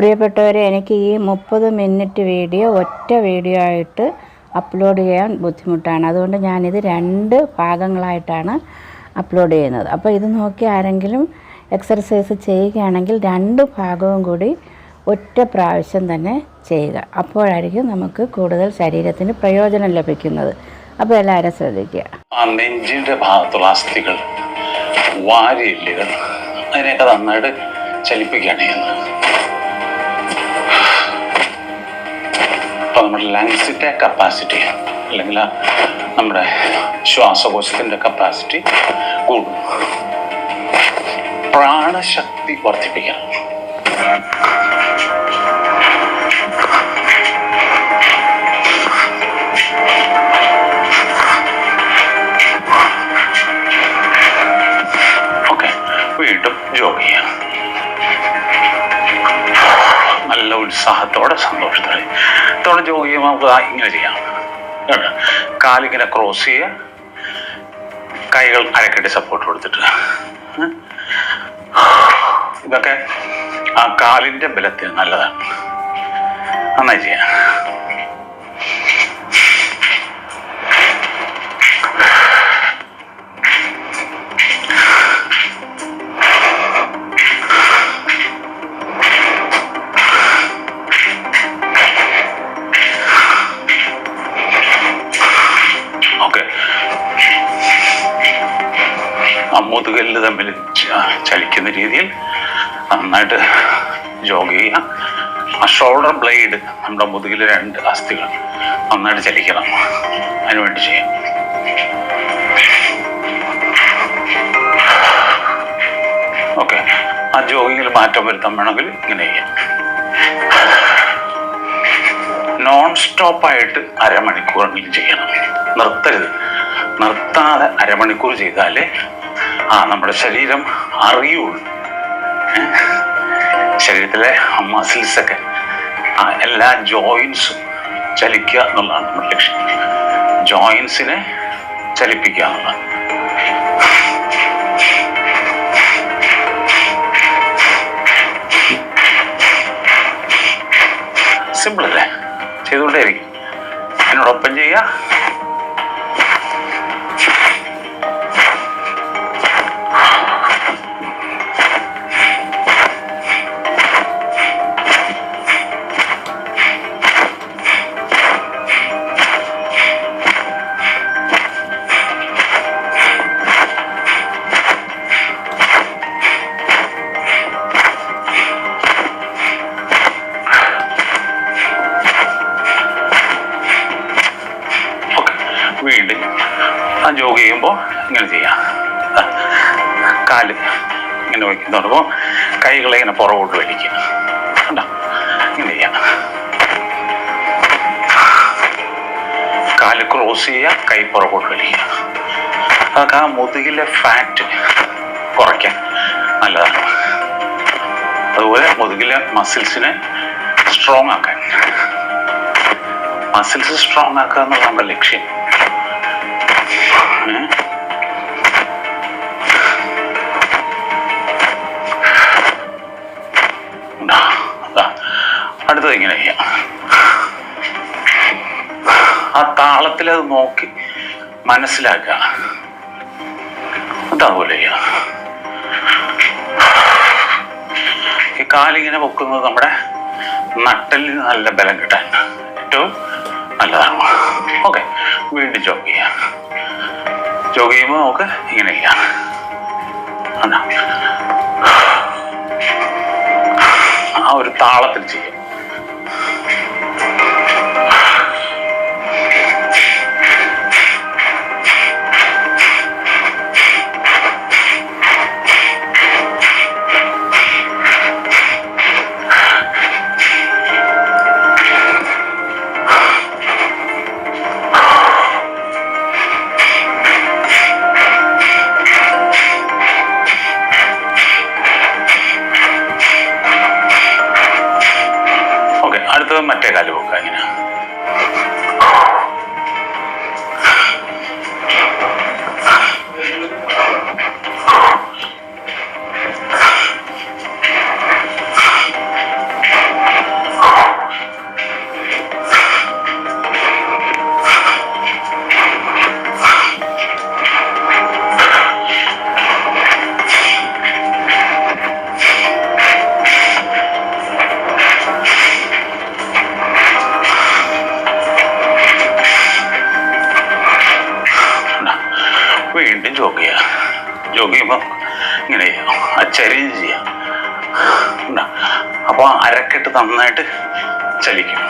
പ്രിയപ്പെട്ടവരെ എനിക്ക് ഈ മുപ്പത് മിനിറ്റ് വീഡിയോ ഒറ്റ വീഡിയോ ആയിട്ട് അപ്ലോഡ് ചെയ്യാൻ ബുദ്ധിമുട്ടാണ്. അതുകൊണ്ട് ഞാനിത് രണ്ട് ഭാഗങ്ങളായിട്ടാണ് അപ്ലോഡ് ചെയ്യുന്നത്. അപ്പോൾ ഇത് നോക്കി ആരെങ്കിലും എക്സർസൈസ് ചെയ്യുകയാണെങ്കിൽ രണ്ട് ഭാഗവും കൂടി ഒറ്റ പ്രാവശ്യം തന്നെ ചെയ്യുക. അപ്പോഴായിരിക്കും നമുക്ക് കൂടുതൽ ശരീരത്തിന് പ്രയോജനം ലഭിക്കുന്നത്. അപ്പോൾ എല്ലാവരും ശ്രദ്ധിക്കുക. ആ നെഞ്ചിന്റെ ഭാഗത്തുള്ള അസ്ഥികൾ വാരിയെല്ലുകൾ അതിനെയൊക്കെ നന്നായിട്ട് ചലിപ്പിക്കുകയാണ് ചെയ്യുന്നത്. അപ്പോൾ നമ്മുടെ ലങ്സിന്റെ കപ്പാസിറ്റി അല്ലെങ്കിൽ നമ്മുടെ ശ്വാസകോശത്തിന്റെ കപ്പാസിറ്റി കൂടും. പ്രാണശക്തി വർദ്ധിപ്പിക്കണം നല്ല ഉത്സാഹത്തോടെ സന്തോഷത്തോടെ. ഇത്തോടെ ജോഗ് ചെയ്യുമ്പോൾ നമുക്ക് ഇങ്ങനെ ചെയ്യാം. കാലിങ്ങനെ ക്രോസ് ചെയ്യുക കൈകൾ അരക്കെട്ടി സപ്പോർട്ട് കൊടുത്തിട്ട്. ഇതൊക്കെ ആ കാലിന്റെ ബലത്തിന് നല്ലതാണ്. നന്നായി ചെയ്യാം. ഓക്കെ ആ മുതുകല്ല് തമ്മിൽ ചലിക്കുന്ന രീതിയിൽ നന്നായിട്ട് ജോഗ് ചെയ്യുക. ആ ഷോൾഡർ ബ്ലേഡ് നമ്മുടെ മുതുകിലെ രണ്ട് അസ്ഥികൾ നന്നായിട്ട് ചലിക്കണം. അതിനുവേണ്ടി ചെയ്യാം. ഓക്കെ. ആ ജോഗിങ്ങിൽ മാറ്റം വരുത്താൻ വേണമെങ്കിൽ ഇങ്ങനെ ചെയ്യാം. നോൺ സ്റ്റോപ്പായിട്ട് അരമണിക്കൂറെങ്കിലും ചെയ്യണം. നിർത്തരുത് നിർത്താതെ അരമണിക്കൂർ ചെയ്താലേ ആ നമ്മുടെ ശരീരം അറിയുള്ളൂ. ശരീരത്തിലെ മസിൽസൊക്കെ ആ എല്ലാ ജോയിൻസും ചലിക്കുക എന്നുള്ളതാണ് നമ്മുടെ ലക്ഷ്യം. ജോയിൻസിനെ ചലിപ്പിക്കുക എന്നുള്ളതാണ്. സിമ്പിൾ അല്ലേ? ചെയ്തുകൊണ്ടേ ഇരിക്കും എന്നോടൊപ്പം ചെയ്യുക. വയ്ക്കുന്ന തുടങ്ങുമ്പോൾ കൈകളെ ഇങ്ങനെ പുറകോട്ട് വലിക്കുക ഇങ്ങനെ ചെയ്യാം. കാൽ ക്രോസ് ചെയ്യുക കൈ പുറകോട്ട് വലിക്കുക. അതൊക്കെ ആ മുതുകിലെ ഫാറ്റ് കുറയ്ക്കാൻ നല്ലതാണ്. അതുപോലെ മുതുകിലെ മസിൽസിനെ സ്ട്രോങ് ആക്കാൻ. മസിൽസ് സ്ട്രോങ് ആക്കുക എന്നുള്ള നമ്മുടെ ലക്ഷ്യം. അടുത്തത് ഇങ്ങനെ ചെയ്യാം. ആ താളത്തിൽ അത് നോക്കി മനസ്സിലാക്കുക. അതുപോലെ ചെയ്യുക ഈ കാലിങ്ങനെ പൊക്കുന്നത് നമ്മുടെ നട്ടലിന് നല്ല ബലം കിട്ടാൻ ഏറ്റവും നല്ലതാണ്. ഓക്കെ വീണ്ടും ജോഗ് ചെയ്യാം. ജോഗ് ചെയ്യുമ്പോൾ നമുക്ക് ഇങ്ങനെ ചെയ്യാം. ആ ഒരു താളത്തിൽ ചെയ്യും. ചരിഞ്ഞ് ചെയ്യാം അപ്പൊ അരക്കെട്ട് നന്നായിട്ട് ചലിക്കും.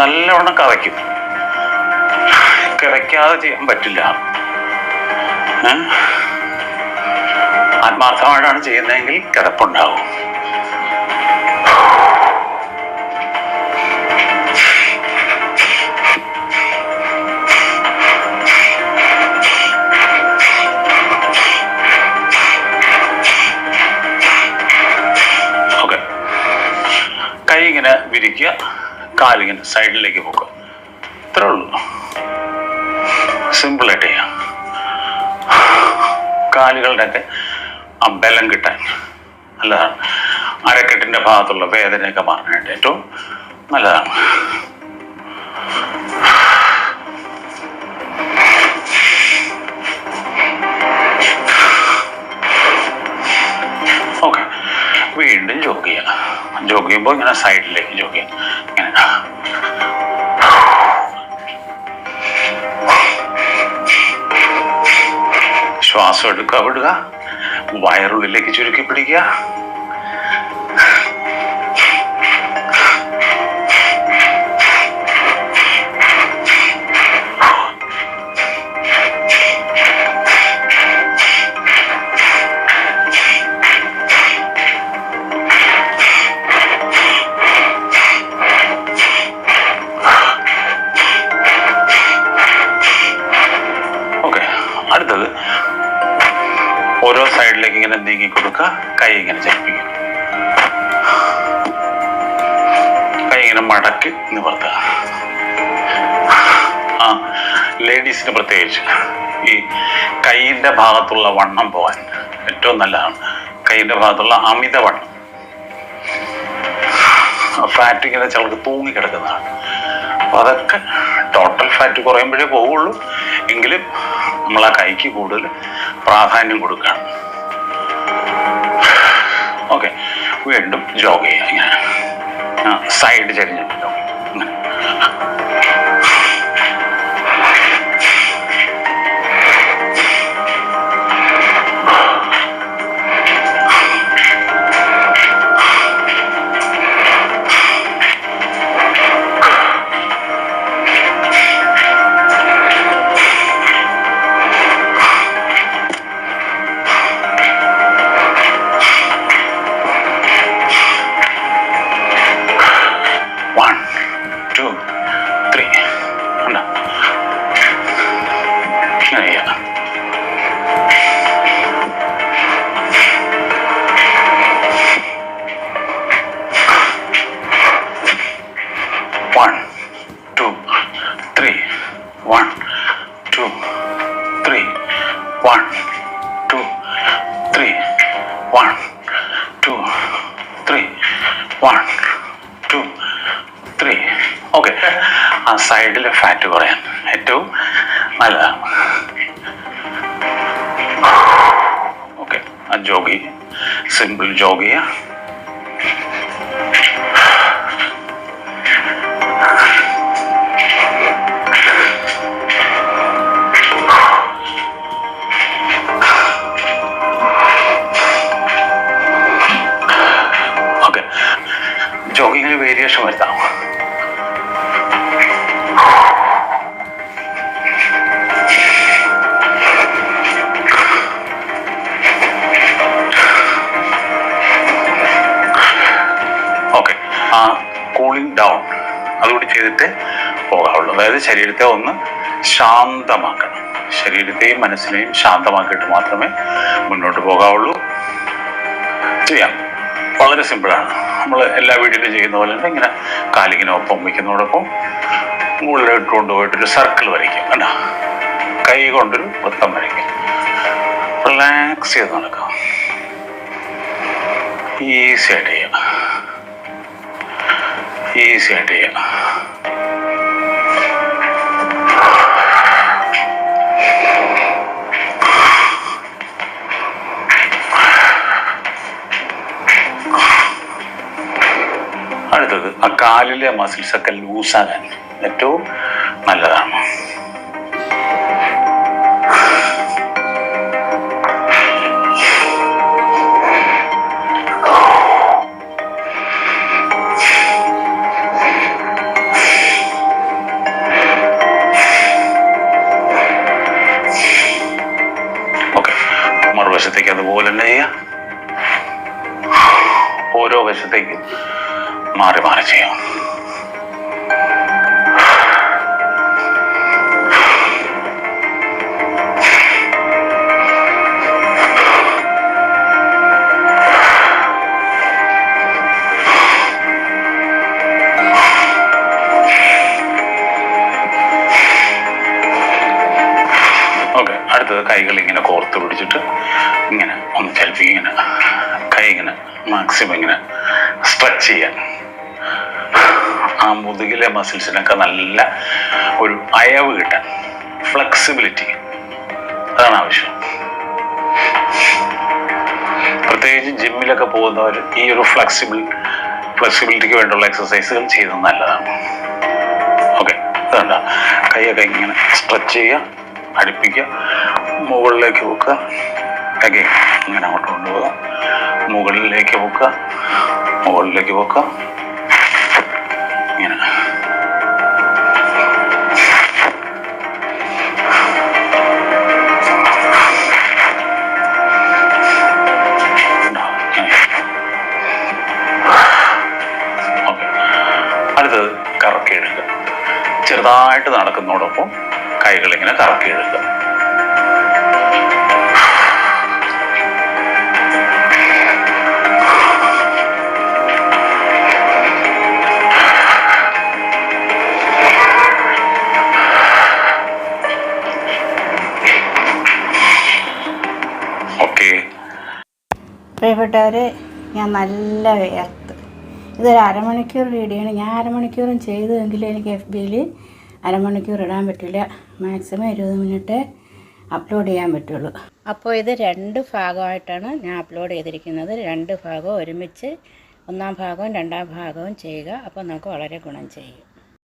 നല്ലവണ്ണം കറയ്ക്കും. കിടക്കാതെ ചെയ്യാൻ പറ്റില്ല? ആത്മാർത്ഥമായിട്ടാണ് ചെയ്യുന്നതെങ്കിൽ കിടപ്പുണ്ടാവും. കൈ ഇങ്ങനെ വിരിക്കുക കാലിങ്ങനെ സൈഡിലേക്ക് പോക്കുക ഇത്രേ ഉള്ളൂ. സിമ്പിളായിട്ട് ചെയ്യാം. കാലുകളുടെയൊക്കെ ആ ബലം കിട്ടാൻ നല്ലതാണ്. അരക്കെട്ടിന്റെ ഭാഗത്തുള്ള വേദനയൊക്കെ മാറാനായിട്ട് ഏറ്റവും നല്ലതാണ്. ജോഗ് ചെയ്യുമ്പോൾ ഇങ്ങനെ സൈഡിലേക്ക് ജോഗ് ചെയ്യുക ഇങ്ങനെ ശ്വാസം എടുക്കുക വിടുക വയറുള്ളിലേക്ക് സൈഡിലേക്ക് ഇങ്ങനെ നീങ്ങി കൊടുക്കുക. കൈ ഇങ്ങനെ ചലിപ്പിക്കുക. കൈ ഇങ്ങനെ മടക്കി നിവർത്തുക. ആ ലേഡീസിന് പ്രത്യേകിച്ച് ഈ കൈയിന്റെ ഭാഗത്തുള്ള വണ്ണം പോകാൻ ഏറ്റവും നല്ലതാണ്. കൈയിന്റെ ഭാഗത്തുള്ള അമിത വണ്ണം. ഫാറ്റ് ഇങ്ങനെ ചിലർക്ക് തൂങ്ങി കിടക്കുന്നതാണ് അപ്പോൾ അതൊക്കെ ടോട്ടൽ ഫാറ്റ് കുറയുമ്പോഴേ പോവുള്ളൂ. എങ്കിലും നമ്മൾ ആ കൈക്ക് കൂടുതൽ പ്രാധാന്യം കൊടുക്കുകയാണ് ഓക്കെ വീണ്ടും ജോഗ് ചെയ്യുക ഇങ്ങനെ. സൈഡ് ചരിഞ്ഞിട്ട് ഓക്കെ ആ സൈഡിലെ ഫാറ്റ് കുറയാൻ ഏറ്റവും നല്ലതാണ് ഓക്കെ ആ ജോഗി സിമ്പിൾ ജോഗ് ചെയ്യുക ജോഗിങ്ങിൽ വേരിയേഷൻ വരുത്താം പോകാവുള്ളൂ അതായത് ശരീരത്തെ ഒന്ന് ശാന്തമാക്കണം. ശരീരത്തെയും മനസ്സിനെയും ശാന്തമാക്കിയിട്ട് മാത്രമേ മുന്നോട്ട് പോകാവുള്ളൂ. ചെയ്യാം. വളരെ സിമ്പിളാണ്. നമ്മൾ എല്ലാ വീട്ടിലും ചെയ്യുന്ന പോലെ തന്നെ ഇങ്ങനെ കാലിങ്ങനെ ഒപ്പം വയ്ക്കുന്നതോടൊപ്പം മുകളിലോട്ട് കൊണ്ടുപോയിട്ടൊരു സർക്കിൾ വരയ്ക്കും കണ്ട? കൈ കൊണ്ടൊരു വൃത്തം വരയ്ക്കും. റിലാക്സ് ചെയ്ത് നടക്കാം ഈസി ആയിട്ട് ചെയ്യാം. ഈസി ആയിട്ട് ചെയ്യാം. ആ കാലിലെ മസിൽസ് ഒക്കെ ലൂസാകാൻ ഏറ്റവും നല്ലതാണ്. കൈകൾ ഇങ്ങനെ കോർത്ത് പിടിച്ചിട്ട് ഇങ്ങനെ ഒന്ന് സെൽഫി ഇങ്ങനെ കൈ ഇങ്ങനെ മാക്സിമം ഇങ്ങനെ സ്ട്രെച്ച് ചെയ്യാൻ. ആ മുതുകിലെ മസിൽസിനൊക്കെ നല്ല ഒരു അയവ് കിട്ടാൻ. ഫ്ലെക്സിബിലിറ്റി അതാണ് ആവശ്യം. പ്രത്യേകിച്ച് ജിമ്മിലൊക്കെ പോകുന്നവർ ഈ ഒരു ഫ്ലെക്സിബിൾ ഫ്ലെക്സിബിലിറ്റിക്ക് വേണ്ടിയുള്ള എക്സസൈസുകൾ ചെയ്യുന്നത് നല്ലതാണ്. ഓക്കെ അതുകൊണ്ടാണ് കൈയൊക്കെ ഇങ്ങനെ സ്ട്രെച്ച് ചെയ്യുക അടുപ്പിക്കുക. മുകളിലേക്ക് വെക്കുക. ഓക്കെ ഇങ്ങനെ അങ്ങോട്ട് കൊണ്ടുപോകുക മുകളിലേക്ക് വെക്കുക. മുകളിലേക്ക് വെക്കുക. ഇങ്ങനെ. അടുത്തത് കറക്കി എടുക്കുക. ചെറുതായിട്ട് നടക്കുന്നതോടൊപ്പം കൈകളിങ്ങനെ ഇങ്ങനെ കറക്കിയെടുക്കുക ഓക്കെ. പ്രിയപ്പെട്ടവര് ഞാൻ നല്ല വിയർത്ത്. ഇതൊരു അരമണിക്കൂർ വീഡിയോ ആണ്. ഞാൻ അരമണിക്കൂറും ചെയ്തുവെങ്കിലും എനിക്ക് എഫ് ബിയിൽ അരമണിക്കൂർ ഇടാൻ പറ്റില്ല. മാക്സിമം ഇരുപത് മിനിറ്റ് അപ്ലോഡ് ചെയ്യാൻ പറ്റുള്ളൂ. അപ്പോൾ ഇത് രണ്ട് ഭാഗമായിട്ടാണ് ഞാൻ അപ്ലോഡ് ചെയ്തിരിക്കുന്നത്. രണ്ട് ഭാഗവും ഒരുമിച്ച് ഒന്നാം ഭാഗവും രണ്ടാം ഭാഗവും ചെയ്യുക. അപ്പോൾ നമുക്ക് വളരെ ഗുണം ചെയ്യും.